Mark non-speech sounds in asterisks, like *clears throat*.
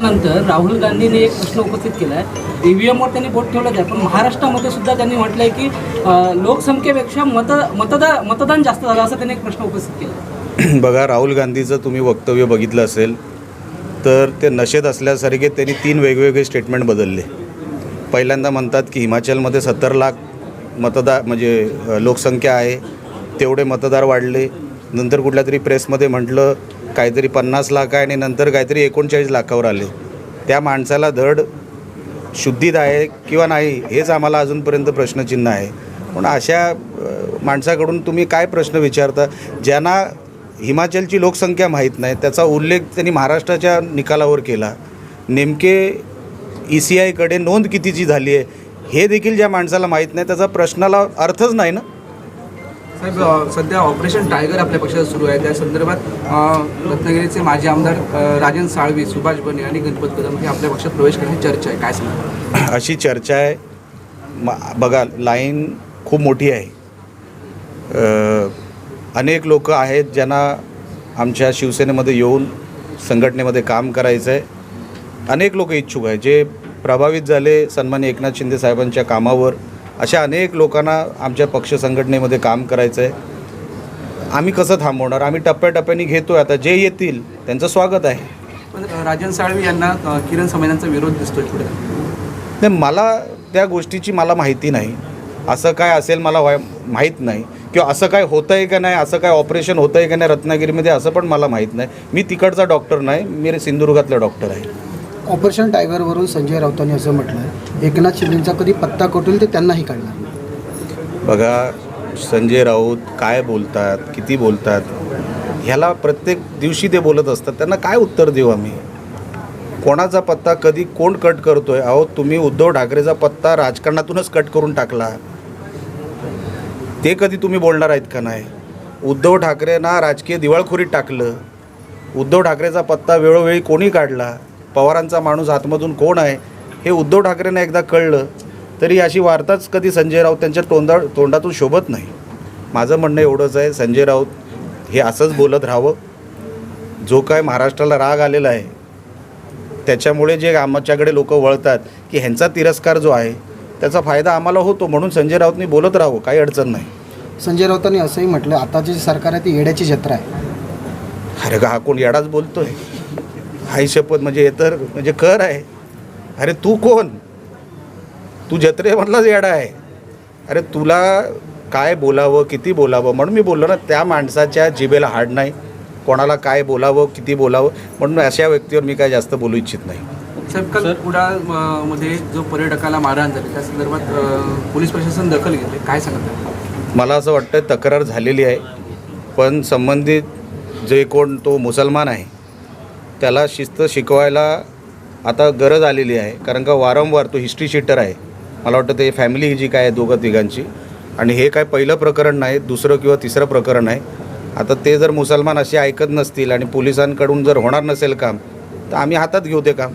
नंतर राहुल गांधींनी एक प्रश्न उपस्थित केला आहे ईव्हीएमवर त्यांनी बोट ठेवलं आहे पण महाराष्ट्रामध्ये सुद्धा त्यांनी म्हटलं आहे की लोकसंख्येपेक्षा मत मतदा मतदान जास्त झालं असं त्यांनी एक प्रश्न उपस्थित केला. *clears throat* बघा राहुल गांधीचं तुम्ही वक्तव्य बघितलं असेल तर ते नशेत असल्यासारखे त्यांनी तीन वेगवेगळे स्टेटमेंट बदलले. पहिल्यांदा म्हणतात की हिमाचलमध्ये सत्तर लाख मतदार म्हणजे लोकसंख्या आहे तेवढे मतदार वाढले. नंतर कुठल्या तरी प्रेसमध्ये म्हटलं काहीतरी पन्नास लाख आहे आणि नंतर काहीतरी एकोणचाळीस लाखावर आले. त्या माणसाला धड शुद्धीत आहे किंवा नाही हेच आम्हाला अजूनपर्यंत प्रश्नचिन्ह आहे. पण अशा माणसाकडून तुम्ही काय प्रश्न विचारता? ज्यांना हिमाचलची लोकसंख्या माहीत नाही त्याचा उल्लेख त्यांनी महाराष्ट्राच्या निकालावर केला. नेमके ई सी आयकडे नोंद कितीची झाली आहे हे देखील ज्या माणसाला माहीत नाही त्याचा प्रश्नाला अर्थच नाही ना? साहेब सध्या ऑपरेशन टायगर आपल्या पक्षात सुरू आहे. त्या संदर्भात रत्नागिरीचे माजी आमदार राजन साळवी सुभाष बने आणि गणपत कदम हे आपल्या पक्षात प्रवेश करण्याची चर्चा आहे. काय सांगा *clears throat* अशी चर्चा आहे. बघा लाईन खूप मोठी आहे. अनेक लोक आहेत ज्यांना आमच्या शिवसेनेमध्ये येऊन संघटनेमध्ये काम करायचं आहे. अनेक लोक इच्छुक आहे जे प्रभावित झाले सन्मान्य एकनाथ शिंदे साहेबांच्या कामावर अशा अनेक लोकांना आमच्या पक्ष संघटनेमध्ये काम करायचं आहे आम्ही कसं थांबवणार? आम्ही टप्प्याटप्प्याने घेतो आहे आता. जे येतील त्यांचं स्वागत आहे. राजन साळवी यांना किरण समाजांचा विरोध दिसतोय पुढे. नाही मला त्या गोष्टीची मला माहिती नाही. असं काय असेल मला माहीत नाही. किंवा असं काय होतं आहे का नाही असं काय ऑपरेशन होतं आहे का नाही रत्नागिरीमध्ये असं पण मला माहीत नाही. मी तिकडचा डॉक्टर नाही. मी सिंधुदुर्गातला डॉक्टर आहे. ऑपरेशन टायगरवरून संजय राऊतांनी असं म्हटलं आहे एकनाथ शिंदेचा कधी पत्ता कटूल ते त्यांनाही काढणार बघा संजय राऊत काय बोलतात किती बोलतात ह्याला प्रत्येक दिवशी ते बोलत असतात. त्यांना काय उत्तर देऊ आम्ही? कोणाचा पत्ता कधी कोण कट करतोय? अहो तुम्ही उद्धव ठाकरेचा पत्ता राजकारणातूनच कट करून टाकला. ते कधी तुम्ही बोलणार आहेत का नाही? उद्धव ठाकरेंना राजकीय दिवाळखोरीत टाकलं. उद्धव ठाकरेचा पत्ता वेळोवेळी कोणी काढला? पवारांचा माणूस आतमधून कोण आहे हे उद्धव ठाकरेंना एकदा कळलं तरी अशी वार्ताच कधी संजय राऊत त्यांच्या तोंडा तोंडातून शोभत नाही. माझं म्हणणं एवढंच आहे संजय राऊत हे असंच बोलत राहावं. जो काय महाराष्ट्राला राग आलेला आहे त्याच्यामुळे जे आमच्याकडे लोक वळतात की ह्यांचा तिरस्कार जो आहे त्याचा फायदा आम्हाला होतो म्हणून संजय राऊतनी बोलत राहावं काही अडचण नाही. संजय राऊतांनी असंही म्हटलं आताची जी सरकार आहे ती येड्याची जत्रा आहे. अरे का हा कोण येडाच बोलतोय? हाय शपथ म्हणजे हे तर म्हणजे कर आहे. अरे तू कोण? तू जत्रेमधलाच येडा आहे. अरे तुला काय बोलावं किती बोलावं? म्हणून मी बोललो ना त्या माणसाच्या जिभेला हाड नाही. कोणाला काय बोलावं किती बोलावं? म्हणून अशा व्यक्तीवर मी काय जास्त बोलू इच्छित नाही. साहेब काल कुडाळ अ, मध्ये जो पर्यटकाला मारहाण झाली त्या संदर्भात पोलीस प्रशासन दखल घेतली. काय सांगतात मला असं वाटतं तक्रार झालेली आहे पण संबंधित जे कोण तो मुसलमान आहे. त्याला शिस्त शिकवायला आता गरज आलेली आहे. कारण का वारंवार तो हिस्ट्री शीटर आहे. मला वाटतं ते फॅमिली जी काय आहे दोघं तिघांची. आणि हे काय पहिलं प्रकरण नाही दुसरं किंवा तिसरं प्रकरण आहे. आता ते जर मुसलमान असे ऐकत नसतील आणि पोलिसांकडून जर होणार नसेल काम तर आम्ही हातात घेऊ ते काम.